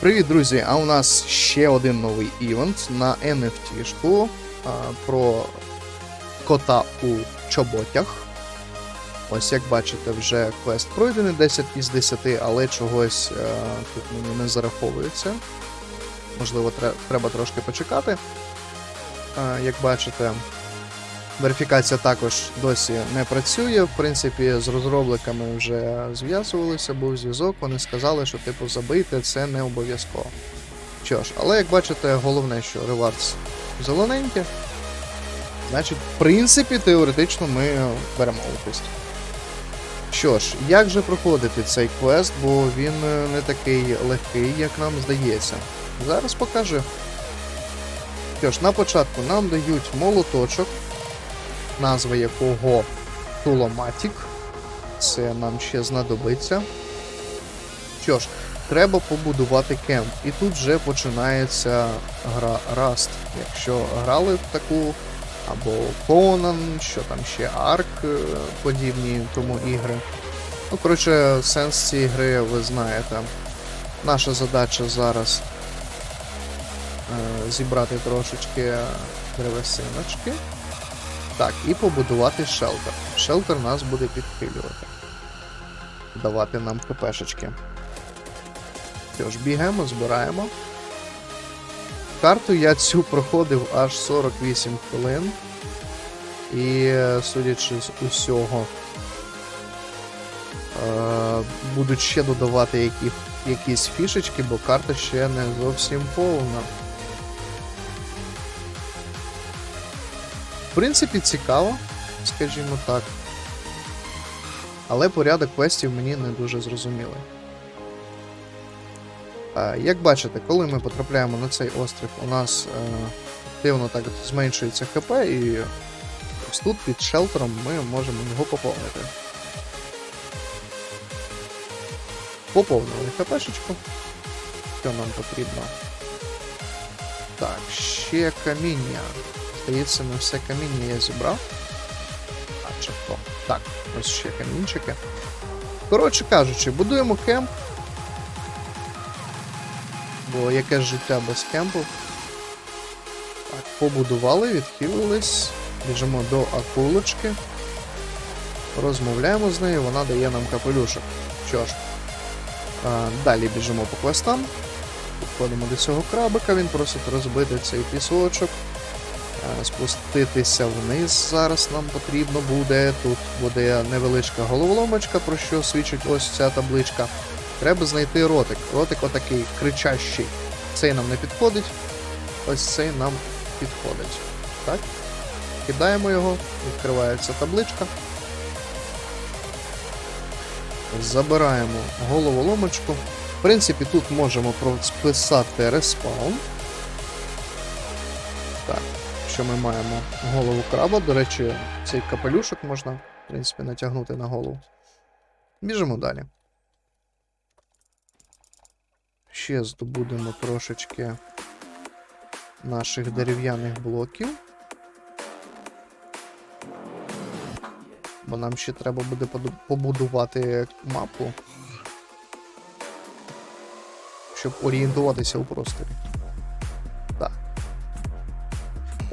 Привіт, друзі! А у нас ще один новий івент на NFT-шку про кота у чоботях. Ось як бачите, вже квест пройдений 10 із 10, але чогось а, тут мені не зараховується. Можливо, треба трошки почекати. А, як бачите, верифікація також досі не працює. В принципі, з розробниками вже зв'язувалися, був зв'язок. Вони сказали, що типу забийте це не обов'язково. Що ж, але як бачите, головне, що ревардс зелененьке. Значить, в принципі, теоретично ми беремо участь. Що ж, як же проходити цей квест, бо він е, не такий легкий, як нам здається. Зараз покажу. Що ж, на початку нам дають молоточок, назва якого Туломатік. Це нам ще знадобиться. Що ж, треба побудувати кемп. І тут вже починається гра Rust. Якщо грали в таку, або Conan, що там ще Ark, е, подібні тому ігри. Ну, коротше, сенс цієї гри ви знаєте. Наша задача зараз е, зібрати трошечки древесиночки. Так, і побудувати шелтер. Шелтер нас буде підхилювати. Давати нам ХПшечки. Що ж, бігаємо, збираємо. Карту я цю проходив аж 48 хвилин. І, судячи з усього, е, будуть ще додавати які, якісь фішечки, бо карта ще не зовсім повна. Принципі, цікаво, скажімо так. Але порядок квестів мені не дуже зрозумілий. Як бачите, коли ми потрапляємо на цей острів, у нас е, активно так зменшується ХП, і ось тут під шелтером ми можемо його поповнити. Поповнили ХПшечку. Що нам потрібно? Так, ще каміння. Здається, не все каміння я зібрав. Начебто. Так, ось ще камінчики. Коротше кажучи, будуємо кемп. Бо яке життя без кемпу? Так, побудували, відхилились. Біжимо до акулочки. Розмовляємо з нею, вона дає нам капелюшок. Що ж, а, далі біжимо по квестам. Підходимо до цього крабика, він просить розбити цей пісочок. Спуститися вниз зараз нам потрібно буде. Тут буде невеличка головоломочка, про що свідчить ось ця табличка. Треба знайти ротик. Ротик отакий кричащий. Цей нам не підходить. Ось цей нам підходить. Так? Кидаємо його, відкривається табличка. Забираємо головоломочку. В принципі, тут можемо прописати респаун. Що ми маємо голову краба. До речі, цей капелюшок можна, в принципі, натягнути на голову. Біжимо далі. Ще здобудемо трошечки наших дерев'яних блоків. Бо нам ще треба буде побудувати мапу. Щоб орієнтуватися у просторі.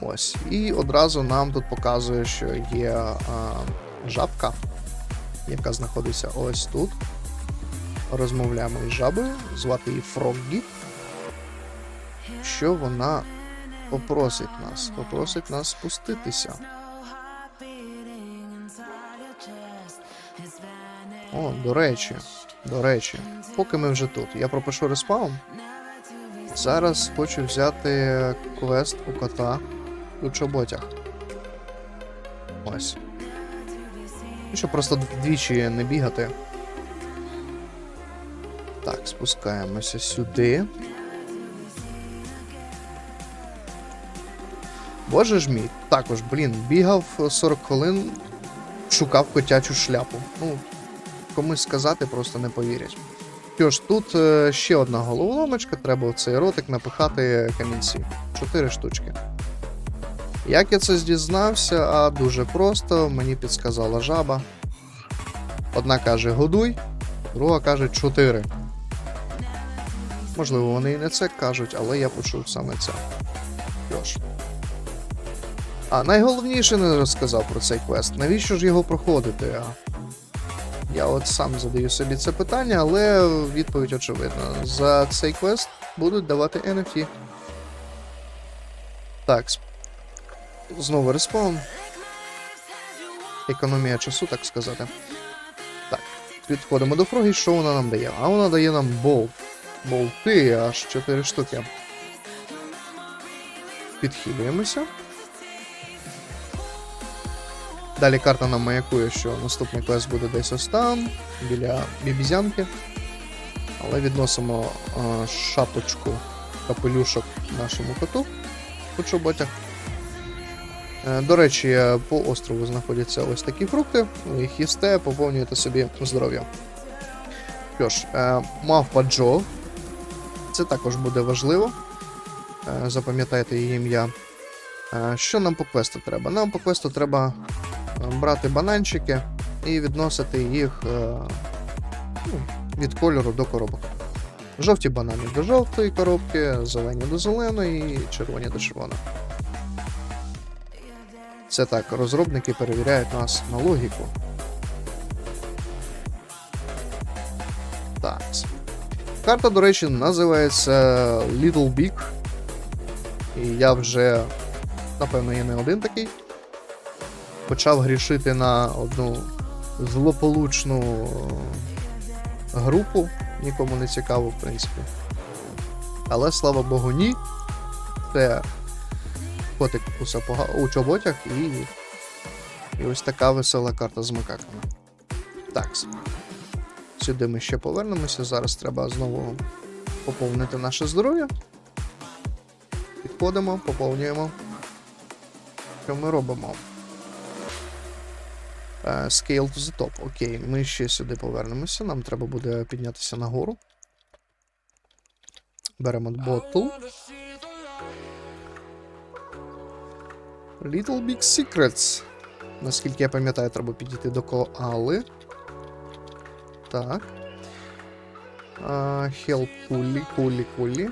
Ось. І одразу нам тут показує, що є а, жабка, яка знаходиться ось тут. Розмовляємо із жабою, звати її Фроггі. Що вона попросить нас? Попросить нас спуститися. О, до речі, до речі, поки ми вже тут, я пропишу респаун. Зараз хочу взяти квест у кота у чоботях. Ось. Ну, Щоб просто двічі не бігати. Так, спускаємося сюди. Боже ж мій, також, блін, бігав 40 хвилин, шукав котячу шляпу. Ну, комусь сказати просто не повірять. Що ж, тут е, ще одна головоломочка, треба в цей ротик напихати камінці. Чотири штучки. Як я це дізнався, а дуже просто, мені підсказала жаба. Одна каже годуй, друга каже чотири. Можливо, вони і не це кажуть, але я почув саме це. Ж. А найголовніше не розказав про цей квест. Навіщо ж його проходити? А? Я от сам задаю собі це питання, але відповідь очевидна. За цей квест будуть давати NFT. Так. Знову респаун. Економія часу, так сказати. Так. Підходимо до фроги, що вона нам дає? А вона дає нам болт. Болти аж 4 штуки. Підхилюємося. Далі карта нам маякує, що наступний квест буде десь ось там, біля бібізянки. Але відносимо е, шапочку капелюшок нашому коту у чоботях. Е, До речі, по острову знаходяться ось такі фрукти. Ви їх їсте, поповнюєте собі здоров'я. Що ж, е, мавпа Джо. Це також буде важливо. Е, Запам'ятайте її ім'я. Е, Що нам по квесту треба? Нам по квесту треба е, брати бананчики і відносити їх е, ну, від кольору до коробок. Жовті банани до жовтої коробки, зелені до зеленої червоні до червоної. Це так, розробники перевіряють нас на логіку. Так. Карта, до речі, називається Little Big. І я вже, напевно, є не один такий. Почав грішити на одну злополучну групу. Нікому не цікаво, в принципі. Але слава Богу, ні. Це котик у сапога у чоботях і. І ось така весела карта з макаками. Так. Сюди ми ще повернемося. Зараз треба знову поповнити наше здоров'я. Підходимо, поповнюємо. Що ми робимо? Е, Scale to the top. Окей, ми ще сюди повернемося. Нам треба буде піднятися нагору. Беремо ботл. Little Big Secrets. Наскільки я пам'ятаю, треба підійти до коали. Так. Help Кулі, Кулі, Кулі.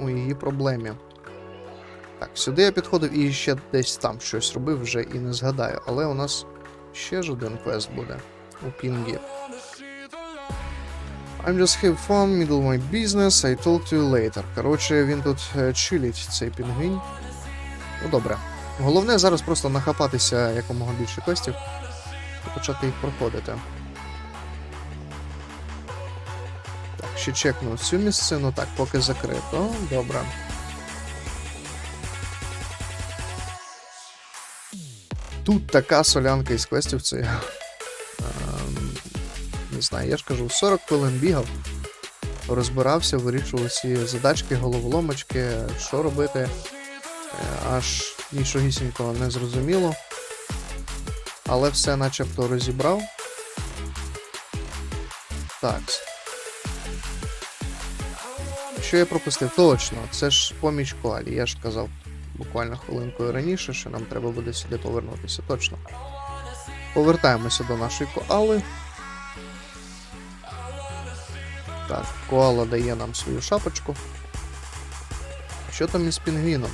У її проблемі. Так, сюди я підходив і ще десь там щось робив, вже і не згадаю. Але у нас ще ж один квест буде у пінгі. I'm just have fun, middle my business, I talk to you later. Коротше, він тут е, чилить, цей пінгвінь. Ну добре. Головне зараз просто нахапатися якомога більше квестів і почати їх проходити. Так, ще чекну цю місцину. Так, поки закрито. Добре. Тут така солянка із квестів, це я. ем, Не знаю, я ж кажу, 40 хвилин бігав, розбирався, вирішував ці задачки, головоломочки, що робити. Е, Аж нічогісінько не зрозуміло. Але все начебто розібрав. Так. Що я пропустив? Точно, це ж поміч коалі. Я ж казав буквально хвилинкою раніше, що нам треба буде сюди повернутися. Точно. Повертаємося до нашої коали. Так, коала дає нам свою шапочку. Що там із пінгвіном?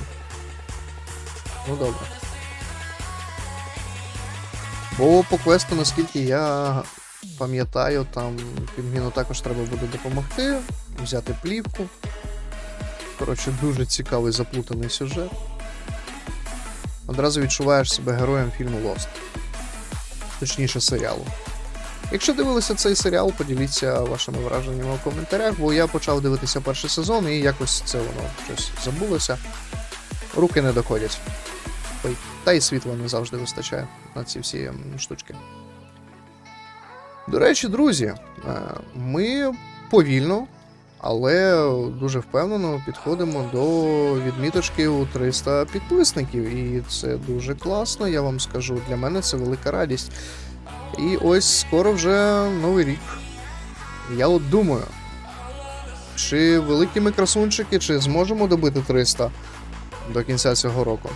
Ну добре. Бо по квесту, наскільки я пам'ятаю, там пінгвіну також треба буде допомогти, взяти плівку. Коротше, дуже цікавий заплутаний сюжет. Одразу відчуваєш себе героєм фільму Lost. Точніше, серіалу. Якщо дивилися цей серіал, поділіться вашими враженнями у коментарях, бо я почав дивитися перший сезон і якось це воно щось забулося. Руки не доходять. Ой, та й світла не завжди вистачає на ці всі штучки. До речі, друзі, е, ми повільно, але дуже впевнено підходимо до відміточки у 300 підписників. І це дуже класно, я вам скажу. Для мене це велика радість. І ось скоро вже новий рік. Я от думаю, чи великі ми красунчики, чи зможемо добити 300 до кінця цього року.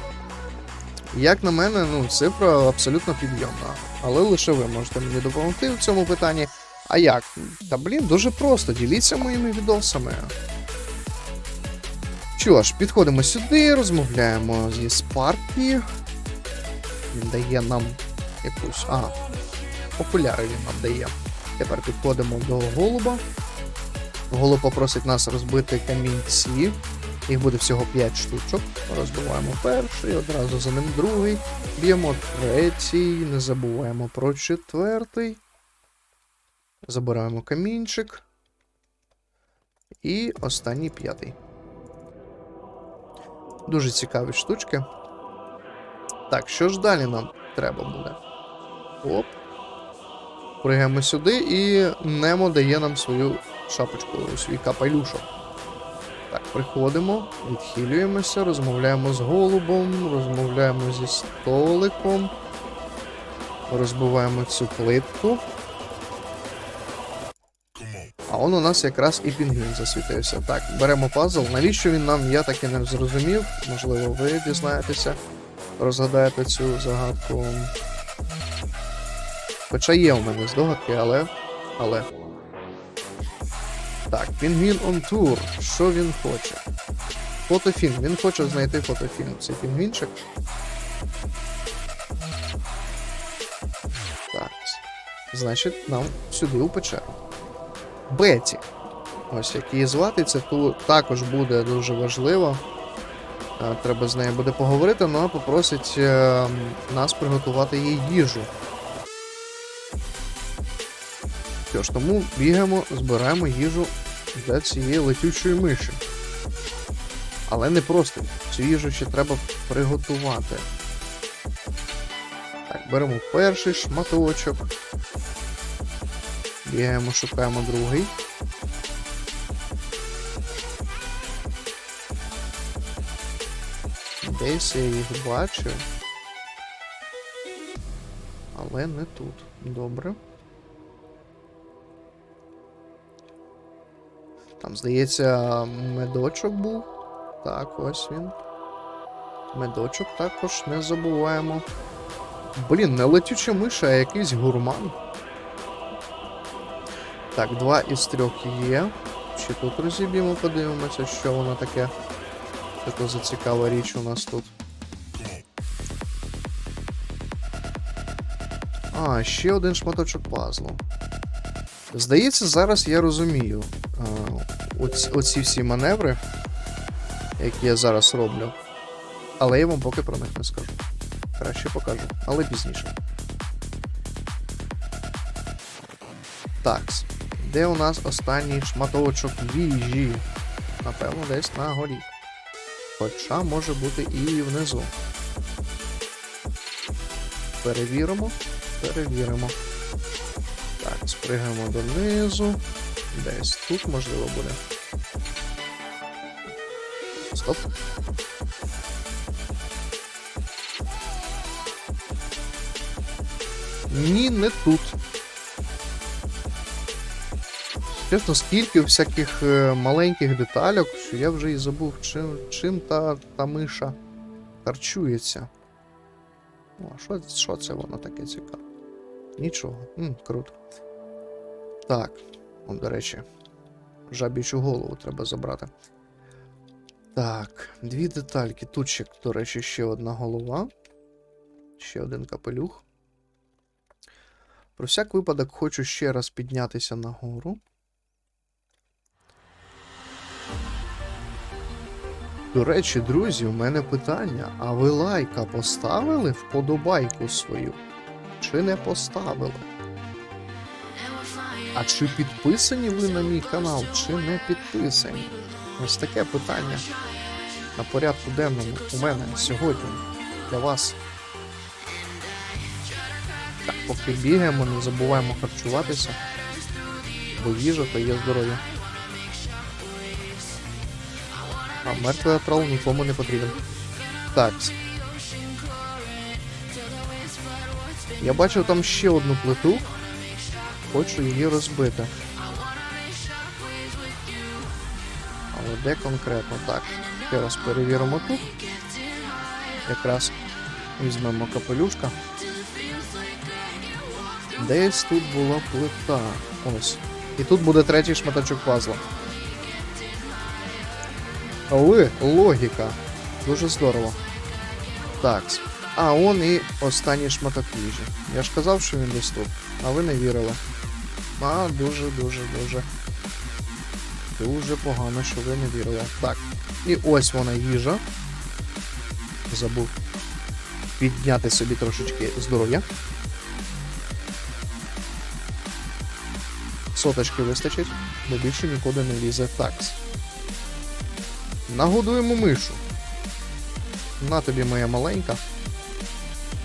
Як на мене, ну, цифра абсолютно підйомна. Але лише ви можете мені допомогти в цьому питанні. А як? Та блін, дуже просто. Діліться моїми відосами. Що ж, підходимо сюди, розмовляємо зі Спаркі. Він дає нам якусь. Ага. Окуляри він нам дає. Тепер підходимо до голуба. Голуб попросить нас розбити камінці. Їх буде всього 5 штучок. Розбиваємо перший, одразу за ним другий. Б'ємо третій, не забуваємо про четвертий. Забираємо камінчик. І останній п'ятий. Дуже цікаві штучки. Так, що ж далі нам треба буде? Оп. Пригаємо сюди і Немо дає нам свою шапочку, свій капелюшок. Приходимо, відхилюємося, розмовляємо з голубом, розмовляємо зі столиком, розбиваємо цю плитку. А он у нас якраз і пінгвін засвітився. Так, беремо пазл. Навіщо він нам, я так і не зрозумів. Можливо, ви дізнаєтеся, розгадаєте цю загадку. Хоча є у мене здогадки, але. але. Так, пінгвін on tour. Що він хоче? Фотофільм. Він хоче знайти фотофільм. Це пінгвінчик. Так. Значить, нам сюди у печеру. Беті. Ось як її звати, це ту також буде дуже важливо. Е, Треба з нею буде поговорити, але попросить е, нас приготувати їй їжу. Що ж, тому бігаємо, збираємо їжу для цієї летючої миші. Але не просто. Цю їжу ще треба приготувати. Так, беремо перший шматочок. Бігаємо, шукаємо другий. Десь я їх бачу. Але не тут. Добре. Там, здається, медочок був. Так, ось він. Медочок також не забуваємо. Блін, не летюча миша, а якийсь гурман. Так, два із трьох є. Ще тут розіб'ємо, подивимося, що воно таке. Що то за цікава річ у нас тут. А, ще один шматочок пазлу. Здається, зараз я розумію оці, оці всі маневри, які я зараз роблю. Але я вам поки про них не скажу. Краще покажу, але пізніше. Так. Де у нас останній шматочок їжі? Напевно, десь на горі. Хоча може бути і внизу. Перевіримо. Перевіримо. Так, спригаємо донизу. Десь тут можливо буде. Стоп. Ні, не тут. Чесно, скільки всяких е, маленьких детальок, що я вже і забув, чим, чим та, та миша харчується. О, а що, що це воно таке цікаве? Нічого. М, круто. Так, от, до речі, жабічу голову треба забрати. Так, дві детальки. Тут ще, до речі, ще одна голова. Ще один капелюх. Про всяк випадок хочу ще раз піднятися нагору. До речі, друзі, у мене питання: а ви лайка поставили вподобайку свою? Чи не поставили? А чи підписані ви на мій канал, чи не підписані? Ось таке питання на порядку денному у мене сьогодні для вас. Так, поки бігаємо, не забуваємо харчуватися, бо їжа то є здоров'я. А мертвий атрол нікому не потрібен. Так. Я бачив там ще одну плиту. Хочу її розбити. Де конкретно? Так. Ще раз перевіримо тут. Якраз візьмемо капелюшка. Десь тут була плита. Ось. І тут буде третій шматочок пазла. Ли, логіка. Дуже здорово. Так. А, он і останній шматок їжі. Я ж казав, що він десь тут, а ви не вірили. А, дуже, дуже, погано, що ви не вірили. Так. І ось вона їжа. Забув підняти собі трошечки здоров'я. Соточки вистачить, бо більше нікуди не лізе такс. Нагодуємо мишу. На тобі моя маленька.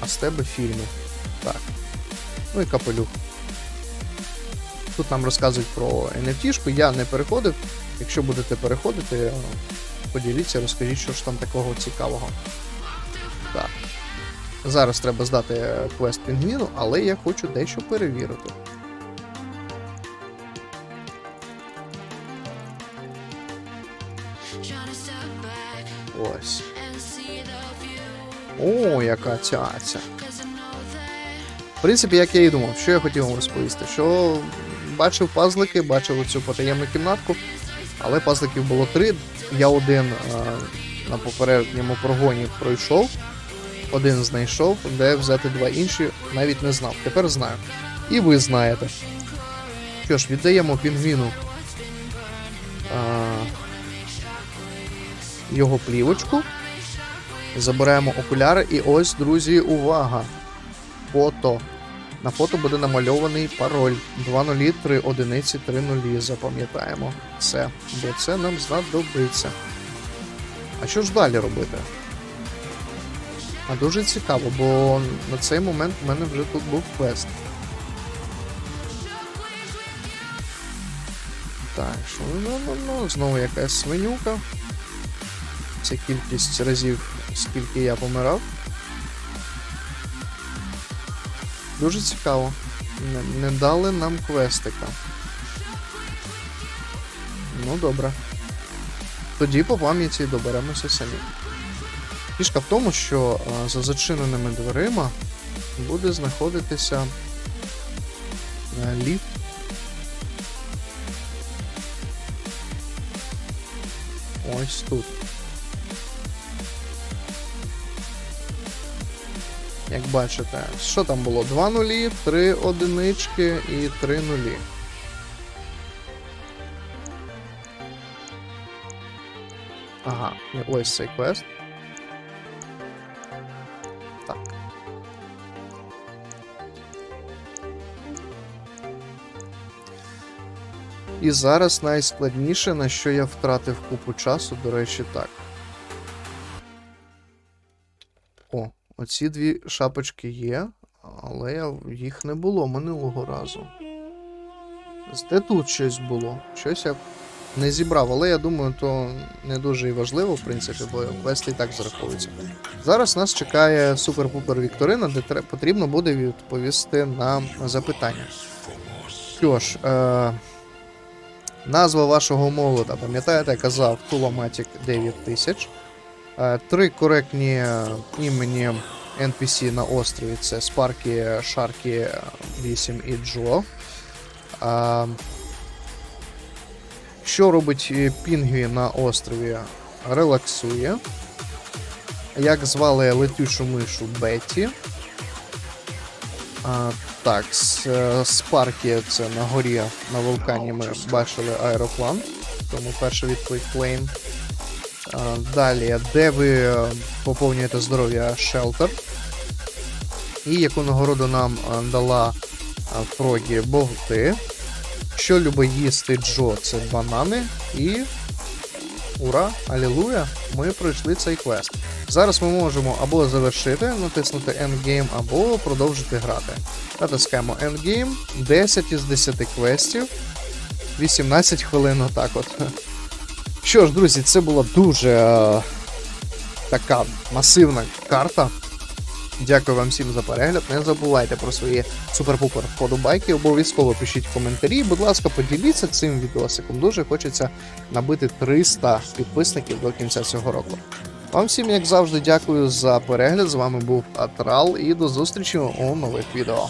А з тебе фільми. Так. Ну і капелюх. Тут нам розказують про NFT-шку, я не переходив. Якщо будете переходити, е, поділіться, розкажіть, що ж там такого цікавого. Так. Зараз треба здати е, квест пінгвіну, але я хочу дещо перевірити. Ось. О, яка know that В принципі, як я і думав, що я хотів вам розповісти, що бачив пазлики, бачив оцю потаємну кімнатку, але пазликів було три. Я один а, на попередньому прогоні пройшов, один знайшов, де взяти два інші, навіть не знав. Тепер знаю. І ви знаєте. Що ж, віддаємо пінгвіну а, його плівочку. Забираємо окуляри, і ось, друзі, увага! Фото. На фото буде намальований пароль 203 одиниці 30. Запам'ятаємо це, бо це нам знадобиться. А що ж далі робити? А дуже цікаво, бо на цей момент в мене вже тут був квест. Так, що ну, ну, ну, знову якась свинюка. Це кількість разів, скільки я помирав. Дуже цікаво. Не, не дали нам квестика. Ну, добре. Тоді по пам'яті доберемося самі. Фішка в тому, що а, за зачиненими дверима буде знаходитися а, ліфт. Ось тут. Як бачите, що там було? 2 нулі, 3 одинички і 3 нулі. Ага, ось цей квест. Так. І зараз найскладніше, на що я втратив купу часу, до речі, так. О, оці дві шапочки є, але їх не було минулого разу. Де тут щось було? Щось я не зібрав, але я думаю, то не дуже і важливо, в принципі, бо квести і так зараховуються. Зараз нас чекає супер-пупер Вікторина, де потрібно буде відповісти на запитання. Що ж, е- назва вашого молота, пам'ятаєте, я казав Туломатік 9000. Е, Три коректні е, імені NPC на острові це Спаркі, Шаркі 8 і Джо. Що робить е, Пінгві на острові? Релаксує. Як звали летючу мишу Бетті. А, так, е, Спаркі це на горі на вулкані ми бачили аероплан. Тому перша відповідь Плейн. Далі, де ви е, поповнюєте здоров'я Шелтер. І яку нагороду нам е, дала е, Фрогі Богти. Що любить їсти Джо, це банани. І. Ура! Алілуя! Ми пройшли цей квест. Зараз ми можемо або завершити, натиснути Endgame, або продовжити грати. Натискаємо Endgame, 10 із 10 квестів, 18 хвилин отак от. Що ж, друзі, це була дуже е, така масивна карта. Дякую вам всім за перегляд. Не забувайте про свої супер-пупер вподобайки. Обов'язково пишіть коментарі. Будь ласка, поділіться цим відосиком. Дуже хочеться набити 300 підписників до кінця цього року. Вам всім, як завжди, дякую за перегляд. З вами був Атрал і до зустрічі у нових відео.